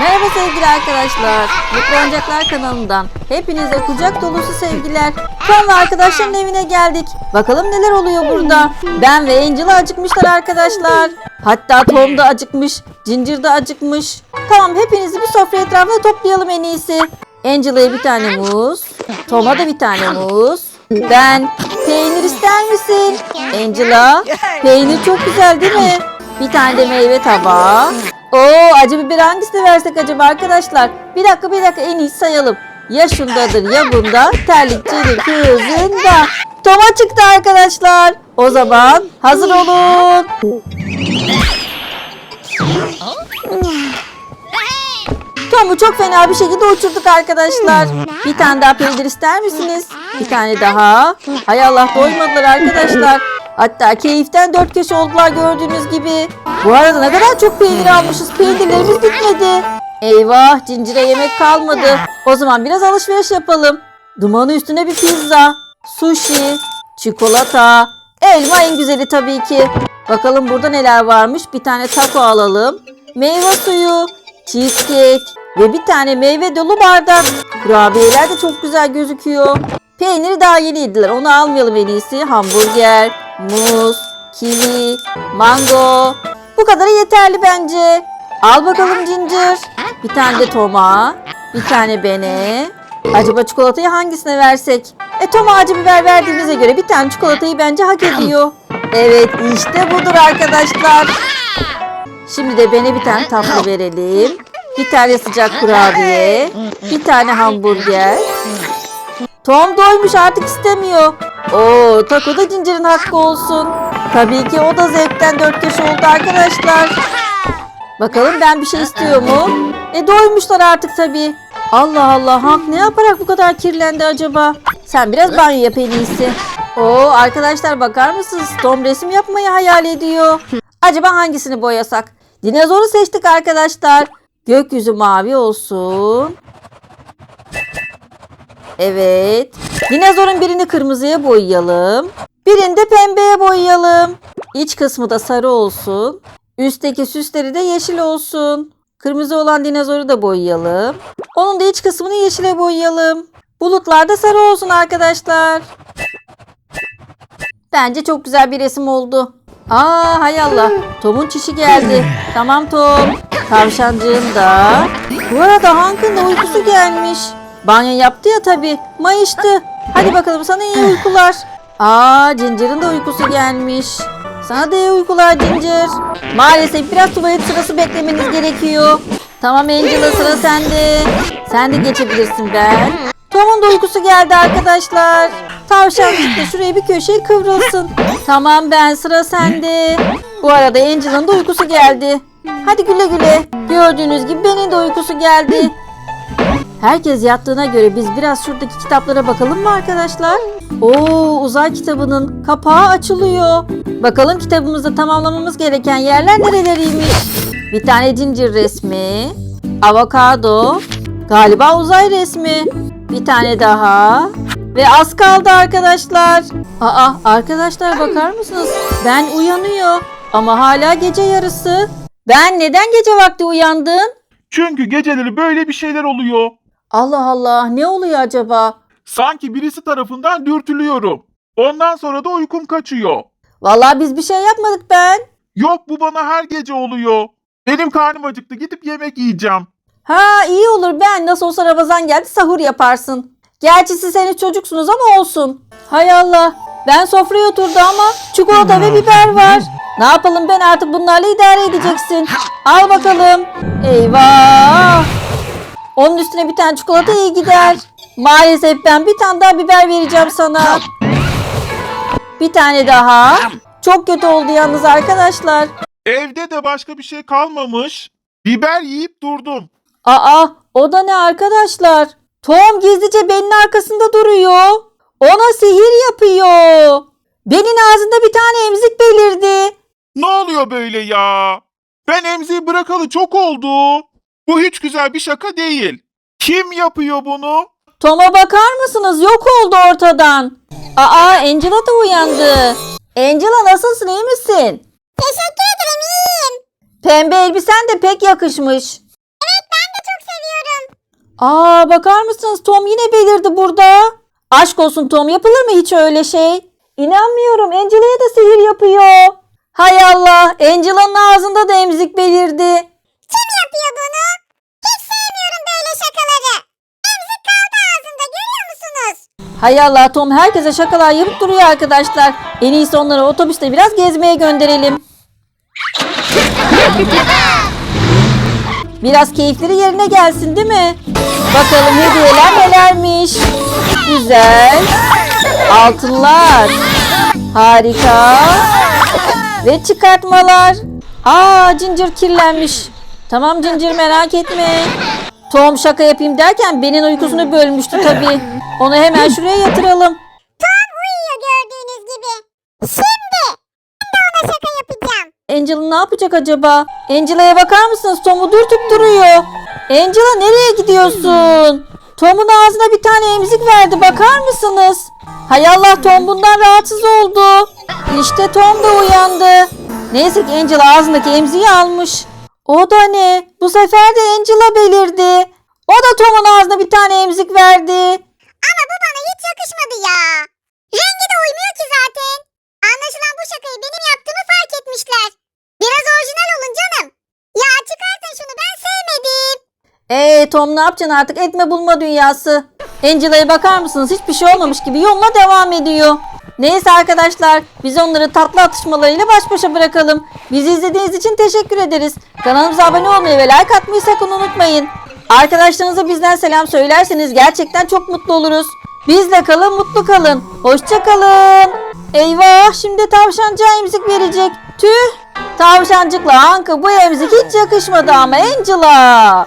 Merhaba sevgili arkadaşlar. Mutlu Oyuncaklar kanalından hepinize kucak dolusu sevgiler. Tom ve arkadaşların evine geldik. Bakalım neler oluyor burada. Ben ve Angela acıkmışlar arkadaşlar. Hatta Tom da acıkmış. Ginger de acıkmış. Tamam hepinizi bir sofra etrafına toplayalım en iyisi. Angela'ya bir tane muz. Tom'a da bir tane muz. Ben peynir ister misin? Angela peynir çok güzel değil mi? Bir tane de meyve tabağı. Oo acı biber hangisini versek acaba arkadaşlar? Bir dakika bir dakika en iyisi sayalım. Ya şundadır ya bunda terlikçidir kızında. Toma çıktı arkadaşlar. O zaman hazır olun. Tom'u çok fena bir şekilde uçurduk arkadaşlar. Bir tane daha peynir ister misiniz? Bir tane daha. Hay Allah doymadılar arkadaşlar. Hatta keyiften dört köşe oldular gördüğünüz gibi. Bu arada ne kadar çok peynir almışız. Peynirlerimiz bitmedi. Eyvah cincire yemek kalmadı. O zaman biraz alışveriş yapalım. Dumanı üstüne bir pizza, sushi, çikolata, elma en güzeli tabii ki. Bakalım burada neler varmış. Bir tane taco alalım. Meyve suyu, cheesecake ve bir tane meyve dolu bardak. Kurabiyeler de çok güzel gözüküyor. Peyniri daha yeni yediler. Onu almayalım en iyisi. Hamburger, muz, kivi, mango. Bu kadarı yeterli bence. Al bakalım Ginger. Bir tane de Tom'a. Bir tane Ben'e. Acaba çikolatayı hangisine versek? E Tom'a acı biber verdiğimize göre bir tane çikolatayı bence hak ediyor. Evet işte budur arkadaşlar. Şimdi de Ben'e bir tane tatlı verelim. Bir tane sıcak kurabiye. Bir tane hamburger. Tom doymuş artık istemiyor. Oo, taco da Ginger'ın hakkı olsun. Tabii ki o da zevkten dört köşe oldu arkadaşlar. Bakalım ben bir şey istiyor mu? E doymuşlar artık tabii. Allah Allah Hank ne yaparak bu kadar kirlendi acaba? Sen biraz banyo yap en iyisi. Oo arkadaşlar bakar mısınız? Tom resim yapmayı hayal ediyor. Acaba hangisini boyasak? Dinozoru seçtik arkadaşlar. Gökyüzü mavi olsun. Evet. Dinozorun birini kırmızıya boyayalım. Birini de pembeye boyayalım. İç kısmı da sarı olsun. Üstteki süsleri de yeşil olsun. Kırmızı olan dinozoru da boyayalım. Onun da iç kısmını yeşile boyayalım. Bulutlar da sarı olsun arkadaşlar. Bence çok güzel bir resim oldu. Aa hay Allah. Tom'un çişi geldi. Tamam Tom. Tavşancığın da. Bu arada Hank'ın da uykusu gelmiş. Banyo yaptı ya tabii. Mayıştı. Hadi bakalım sana iyi uykular. Aa Ginger'ın da uykusu gelmiş. Sana da iyi uykular Ginger. Maalesef biraz tuvalet sırası beklemeniz gerekiyor. Tamam Angela sıra sende. Sen de geçebilirsin ben. Tom'un da uykusu geldi arkadaşlar. Tavşan işte şuraya bir köşeye kıvrılsın. Tamam ben sıra sende. Bu arada Angela'nın da uykusu geldi. Hadi güle güle. Gördüğünüz gibi benim de uykusu geldi. Herkes yattığına göre biz biraz şuradaki kitaplara bakalım mı arkadaşlar? Oo uzay kitabının kapağı açılıyor. Bakalım kitabımızda tamamlamamız gereken yerler nereleriymiş? Bir tane cincir resmi, avokado, galiba uzay resmi, bir tane daha ve az kaldı arkadaşlar. Aa arkadaşlar bakar mısınız? Ben uyanıyor ama hala gece yarısı. Ben neden gece vakti uyandın? Çünkü geceleri böyle bir şeyler oluyor. Allah Allah ne oluyor acaba? Sanki birisi tarafından dürtülüyorum. Ondan sonra da uykum kaçıyor. Vallahi biz bir şey yapmadık ben. Yok bu bana her gece oluyor. Benim karnım acıktı gidip yemek yiyeceğim. Ha iyi olur ben nasıl olsa Ramazan geldi sahur yaparsın. Gerçi siz henüz çocuksunuz ama olsun. Hay Allah ben sofraya oturdu ama çikolata ve biber var. Ne yapalım ben artık bunlarla idare edeceksin. Al bakalım. Eyvah. Onun üstüne bir tane çikolata iyi gider. Maalesef ben bir tane daha biber vereceğim sana. Bir tane daha. Çok kötü oldu yalnız arkadaşlar. Evde de başka bir şey kalmamış. Biber yiyip durdum. Aa, o da ne arkadaşlar? Tom gizlice Ben'in arkasında duruyor. Ona sihir yapıyor. Ben'in ağzında bir tane emzik belirdi. Ne oluyor böyle ya? Ben emziği bırakalı çok oldu. Bu hiç güzel bir şaka değil. Kim yapıyor bunu? Tom'a bakar mısınız? Yok oldu ortadan. Aa, Angela da uyandı. Angela nasılsın, iyi misin? Teşekkür ederim iyiyim. Pembe elbisen de pek yakışmış. Aa bakar mısınız Tom yine belirdi burada. Aşk olsun Tom yapılır mı hiç öyle şey? İnanmıyorum Angela'ya da sihir yapıyor. Hay Allah Angela'nın ağzında da emzik belirdi. Yapıyor bunu? Hiç sevmiyorum böyle şakaları. Emzik kaldı ağzında görüyor musunuz? Hay Allah Tom herkese şakalar yapıp duruyor arkadaşlar. En iyisi onları otobüste biraz gezmeye gönderelim. Biraz keyifleri yerine gelsin değil mi? Bakalım hediyeler nelermiş. Güzel. Altınlar. Harika. Ve çıkartmalar. Aa Ginger kirlenmiş. Tamam Ginger merak etme. Tom şaka yapayım derken benim uykusunu bölmüştü tabii. Onu hemen şuraya yatıralım. Tom uyuyor gördüğünüz gibi. Şimdi ben de ona şaka yapacağım. Angela ne yapacak acaba? Angela'ya bakar mısınız? Tom'u dürtüp duruyor. Angela nereye gidiyorsun? Tom'un ağzına bir tane emzik verdi bakar mısınız? Hay Allah Tom bundan rahatsız oldu. İşte Tom da uyandı. Neyse ki Angela ağzındaki emziği almış. O da ne? Bu sefer de Angela belirdi. O da Tom'un ağzına bir tane emzik verdi. Ama bu bana hiç yakışmadı ya. Rengi de uymuyor ki zaten. Anlaşılan bu şakayı benim yaptığımı fark etmişler. Biraz orijinal olun canım. Ya çıkartın şunu ben sevmedim. Ee Tom ne yapacaksın artık etme bulma dünyası. Angela'ya bakar mısınız? Hiçbir şey olmamış gibi yoluna devam ediyor. Neyse arkadaşlar biz onları tatlı atışmalarıyla baş başa bırakalım. Bizi izlediğiniz için teşekkür ederiz. Kanalımıza abone olmayı ve like atmayı sakın unutmayın. Arkadaşlarınıza bizden selam söylerseniz gerçekten çok mutlu oluruz. Bizle kalın mutlu kalın. Hoşça kalın. Eyvah şimdi tavşancığa emzik verecek. Tüh. Tavşancıkla Anka bu emzik hiç yakışmadı ama Angela.